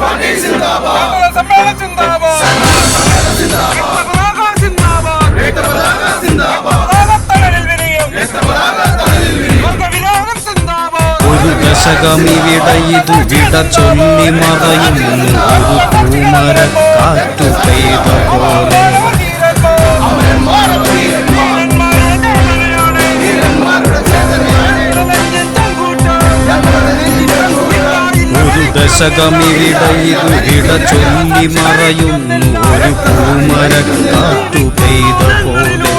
Party സിന്ദാബാദ് സമ്മേളനം സിന്ദാബാദ് പതാകത്തണലിൽ വിരിയും വർഗവിരോധം സിന്ദാബാദ് ഒരു ദശകമിവിടയിതു വിട ചൊല്ലി മറയുന്നു ഒരു പൂമര ദശകമിവിടയിതു ഇട ചൊല്ലി മറയുന്നു ഒരു പൂമര കാറ്റു പെയ്ത പോലെ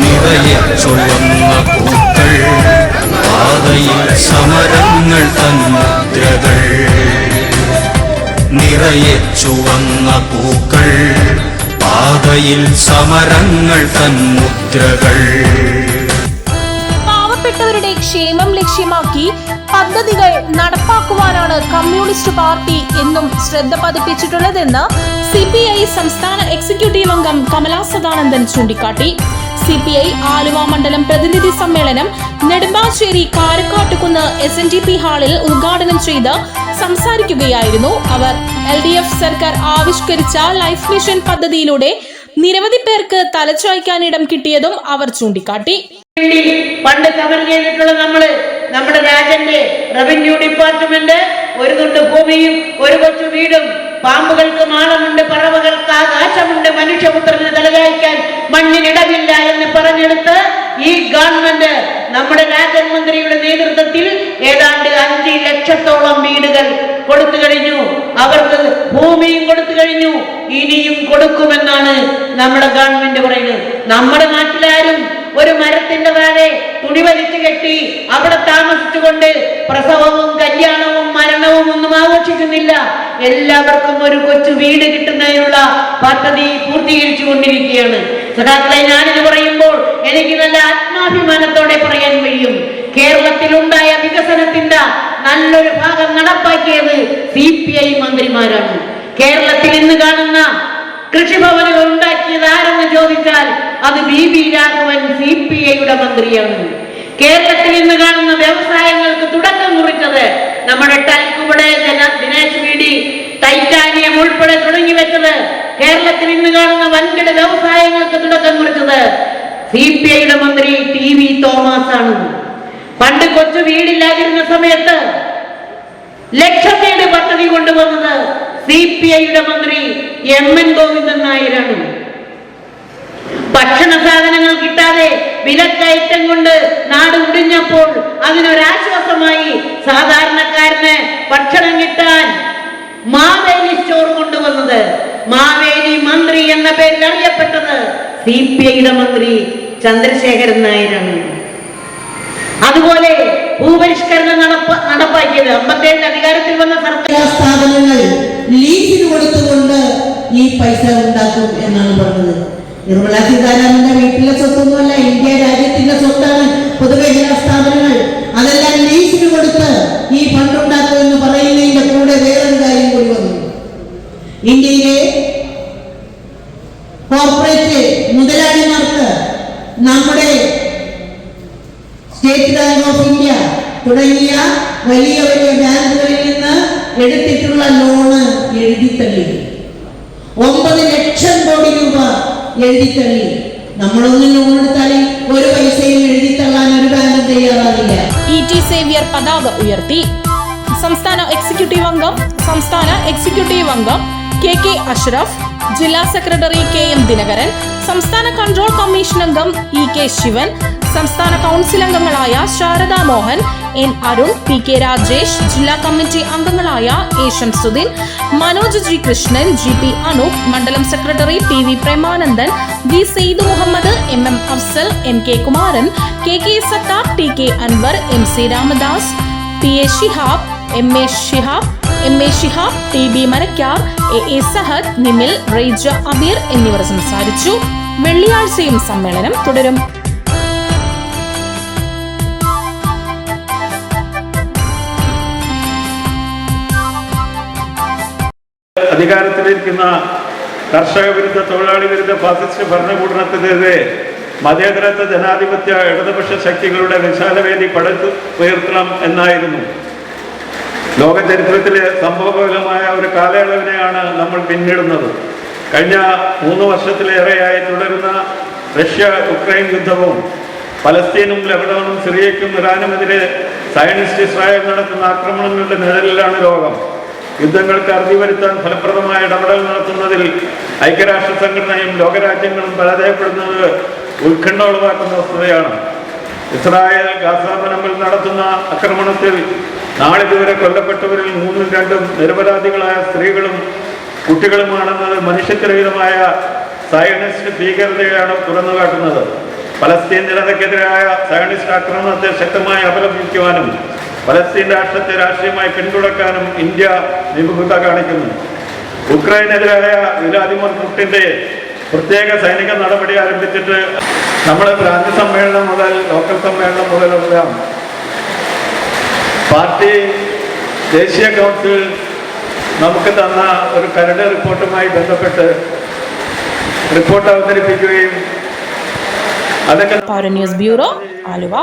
നിറയെ ചുവന്ന പൂക്കൾ. പാതയിൽ സമരങ്ങൾ തന്നുദ്രകൾ നിറയെ ചുവന്ന പൂക്കൾ. പാതയിൽ സമരങ്ങൾ തന്മുദ്രകൾ പാവപ്പെട്ടവരുടെ ക്ഷേമം ലക്ഷ്യമാക്കി പദ്ധതികൾ നടപ്പാക്കുവാനാണ് കമ്മ്യൂണിസ്റ്റ് പാർട്ടി എന്നും ശ്രദ്ധ പതിപ്പിച്ചിട്ടുള്ളതെന്ന് സി പി ഐ സംസ്ഥാന എക്സിക്യൂട്ടീവ് അംഗം കമലാ സദാനന്ദൻ ചൂണ്ടിക്കാട്ടി. സി പി ഐ ആലുവ മണ്ഡലം പ്രതിനിധി സമ്മേളനം Nedumbassery Karakkattukunnu S N D P ഹാളിൽ ഉദ്ഘാടനം ചെയ്ത് സംസാരിക്കുകയായിരുന്നു അവർ. എൽ ഡി എഫ് സർക്കാർ ആവിഷ്കരിച്ച ലൈഫ് മിഷൻ പദ്ധതിയിലൂടെ നിരവധി പേർക്ക് തലച്ചായ്ക്കാനിടം കിട്ടിയതും അവർ ചൂണ്ടിക്കാട്ടി. വേണ്ടി പണ്ട് സമരം ചെയ്തിട്ടുള്ള നമ്മൾ നമ്മുടെ രാജന്റെ റവന്യൂ ഡിപ്പാർട്ട്മെന്റ് ഒരു തുണ്ട് ഭൂമിയും ഒരു കൊച്ചു വീടും പാമ്പുകൾക്ക് മാളമുണ്ട് പറവകൾക്ക് ആകാശമുണ്ട് മനുഷ്യപുത്രന് തലചായ്ക്കാൻ മണ്ണിനിടമില്ല എന്ന് പറഞ്ഞെടുത്ത് ഈ ഗവൺമെന്റ് നമ്മുടെ രാജൻ മന്ത്രിയുടെ നേതൃത്വത്തിൽ ഏതാണ്ട് അഞ്ച് ലക്ഷത്തോളം വീടുകൾ കൊടുത്തു കഴിഞ്ഞു. അവർക്ക് ഭൂമിയും കൊടുത്തു കഴിഞ്ഞു. ഇനിയും കൊടുക്കുമെന്നാണ് നമ്മുടെ ഗവൺമെന്റ് പറയുന്നത്. നമ്മുടെ നാട്ടിലാരും താഴെ തുണി വലിച്ചു കെട്ടി അവിടെ താമസിച്ചുകൊണ്ട് പ്രസവവും കല്യാണവും മരണവും ഒന്നും ആഘോഷിക്കുന്നില്ല. എല്ലാവർക്കും ഒരു കൊച്ചു വീട് കിട്ടുന്നതിനുള്ള പദ്ധതി പൂർത്തീകരിച്ചു കൊണ്ടിരിക്കുകയാണ്. സഖാക്കളെ ഞാനിത് പറയുമ്പോൾ എനിക്ക് നല്ല ആത്മാഭിമാനത്തോടെ പറയാൻ കഴിയും കേരളത്തിലുണ്ടായ വികസനത്തിന്റെ നല്ലൊരു ഭാഗം നടപ്പാക്കിയത് സി പി ഐ മന്ത്രിമാരാണ്. കേരളത്തിൽ ഇന്ന് കാണുന്ന കൃഷിഭവനുകൾ ഉണ്ടാക്കിയത് ആരെന്ന് ചോദിച്ചാൽ അത് B B Raghavan C P ഐയുടെ മന്ത്രിയാണ്. കേരളത്തിൽ ഇന്ന് കാണുന്ന വ്യവസായങ്ങൾക്ക് തുടക്കം കുറിച്ചത് നമ്മുടെ ടൈക്കുപടെ ദിനേശ് വീടി ടൈറ്റാനിയം ഉൾപ്പെടെ തുടങ്ങി വെച്ചത് കേരളത്തിൽ ഇന്ന് കാണുന്ന വൻകിട വ്യവസായങ്ങൾക്ക് തുടക്കം കുറിച്ചത് സി പി ഐയുടെ മന്ത്രി ടി വി തോമസ് ആണ് പണ്ട് കൊച്ചു വീടില്ലാതിരുന്ന സമയത്ത് ലക്ഷം പദ്ധതി കൊണ്ടുവന്നത് സി പി ഐയുടെ മന്ത്രി എം എൻ ഗോവിന്ദൻ നായരാണ്. ഭക്ഷണ സാധനങ്ങൾ കിട്ടാതെ വിലക്കയറ്റം കൊണ്ട് നാട് ഉടിഞ്ഞപ്പോൾ അതിനൊരാശ്വാസമായി സാധാരണക്കാരന് ഭക്ഷണം കിട്ടാൻ മാവേലി സ്റ്റോർ കൊണ്ടുവന്നത് മാവേലി മന്ത്രി എന്ന പേരിൽ അറിയപ്പെട്ടത് സി പി ഐയുടെ മന്ത്രി ചന്ദ്രശേഖരൻ നായരാണ്. അതുപോലെ ഭൂപരിഷ്കരണം നടപ്പ നടപ്പാക്കിയത് അമ്പത്തേഴിൽ അധികാരത്തിൽ വന്ന സർക്കാർ സ്ഥാപനങ്ങൾ ലീസിന് കൊടുത്തുകൊണ്ട് ഈ പൈസ ഉണ്ടാക്കും എന്നാണ് പറഞ്ഞത്. നിർമ്മലാ സീതാരാമന്റെ വീട്ടിലെ സ്വത്തൊന്നുമല്ല ഇന്ത്യ രാജ്യത്തിന്റെ സ്വത്താണ് പൊതുമേഖലാ സ്ഥാപനങ്ങൾ. അതെല്ലാം ലീസിന് കൊടുത്ത് ഈ ഫണ്ട് ഉണ്ടാക്കും എന്ന് പറയുന്നതിന്റെ കൂടെ വേറൊരു കാര്യം കൂടി വന്നു. ഇന്ത്യയിലെ കോർപ്പറേറ്റ് മുതലാളിമാർക്ക് നമ്മുടെ സ്റ്റേറ്റ് ബാങ്ക് ഓഫ് ഇന്ത്യ തുടങ്ങിയ വലിയ വലിയ ബാങ്കുകളിൽ നിന്ന് എടുത്തിട്ടുള്ള ലോണ് എഴുതി തള്ളി ഒമ്പത് ലക്ഷം കോടി രൂപ എഴുതിത്തള്ളി. നമ്മളൊന്നും ലോൺ എടുത്താലേ ഒരു പൈസയും എഴുതിത്തള്ളാൻ ഒരു ബാങ്കും തയ്യാറാവില്ല. ഇ ടി സേവ്യർ പതാക ഉയർത്തി. സംസ്ഥാന എക്സിക്യൂട്ടീവ് അംഗം സംസ്ഥാന എക്സിക്യൂട്ടീവ് അംഗം കെ കെ അഷ്റഫ് ജില്ലാ സെക്രട്ടറി കെ എം ദിനകരൻ സംസ്ഥാന കൺട്രോൾ കമ്മീഷൻ അംഗം ഇ കെ ശിവൻ സംസ്ഥാന കൗൺസിൽ അംഗങ്ങളായ Sharada Mohan N Arun P K Rajesh ജില്ലാ കമ്മിറ്റി അംഗങ്ങളായ ഏഷൻ Sudhin Manoj G Krishnan G P Anoop മണ്ഡലം secretary P V Premanandan V Syed Muhammad M M Afsal M K Kumaran K K Sathar T K Anwar M C Ramadas P A Shihab M A Shihab M A Shihab T B Marakkar A A Sahad Nimil റെയ്ജ Abeer എന്നിവർ സംസാരിച്ചു. വെള്ളിയാഴ്ചയും സമ്മേളനം തുടരും. അധികാരത്തിലിരിക്കുന്ന കർഷക വിരുദ്ധ തൊഴിലാളി വിരുദ്ധ fascist ഭരണകൂടത്തിനെതിരെ മതേതരത്വ ജനാധിപത്യ ഇടതുപക്ഷ ശക്തികളുടെ വിശാലവേദി പടുത്തു ഉയർത്തണം എന്നായിരുന്നു. ലോക ചരിത്രത്തിലെ സംഭവബഹുലമായ ഒരു കാലയളവിനെയാണ് നമ്മൾ പിന്നിടുന്നത്. കഴിഞ്ഞ മൂന്ന് വർഷത്തിലേറെയായി തുടരുന്ന റഷ്യ ഉക്രൈൻ യുദ്ധവും പലസ്തീനും ലബനോണും സിറിയയ്ക്കും ഇറാനുമെതിരെ സയനിസ്റ്റ് ഇസ്രായേൽ നടത്തുന്ന ആക്രമണങ്ങളുടെ നിഴലിലാണ് ലോകം. യുദ്ധങ്ങൾക്ക് അറുതി വരുത്താൻ ഫലപ്രദമായ ഇടപെടൽ നടത്തുന്നതിൽ ഐക്യരാഷ്ട്ര സംഘടനയും ലോകരാജ്യങ്ങളും പരാജയപ്പെടുന്നത് ഉത്കണ്ഠ ഉളവാക്കുന്ന വസ്തുതയാണ്. ഇസ്രായേൽ ഗാസാപനമ്പിൽ നടത്തുന്ന ആക്രമണത്തിൽ നാളിതുവരെ കൊല്ലപ്പെട്ടവരിൽ മൂന്നും രണ്ടും നിരപരാധികളായ സ്ത്രീകളും കുട്ടികളുമാണെന്നത് മനുഷ്യത്വരഹിതമായ സയനിസ്റ്റ് ഭീകരതയാണ് തുറന്നു തുറന്നുകാട്ടുന്നത്. പലസ്തീൻ ജനതയ്ക്കെതിരായ സയനിസ്റ്റ് ആക്രമണത്തെ ശക്തമായി അപലപിക്കുവാനും പലസ്തീൻ രാഷ്ട്രത്തെ രാഷ്ട്രീയമായി പിന്തുണക്കാനും ഇന്ത്യ വിമുഖത കാണിക്കുന്നു. ഉക്രൈനെതിരായ വ്ലാദിമിർ പുട്ടിന്റെ പ്രത്യേക സൈനിക നടപടി ആരംഭിച്ചിട്ട് നമ്മുടെ പ്രാന്ത സമ്മേളനം മുതൽ ലോക്കൽ സമ്മേളനം മുതലെല്ലാം പാർട്ടി ദേശീയ കൗൺസിൽ നമുക്ക് തന്ന ഒരു കരട് റിപ്പോർട്ടുമായി ബന്ധപ്പെട്ട് റിപ്പോർട്ട് അവതരിപ്പിക്കുകയും അതൊക്കെ ന്യൂസ് ബ്യൂറോ ആലുവ.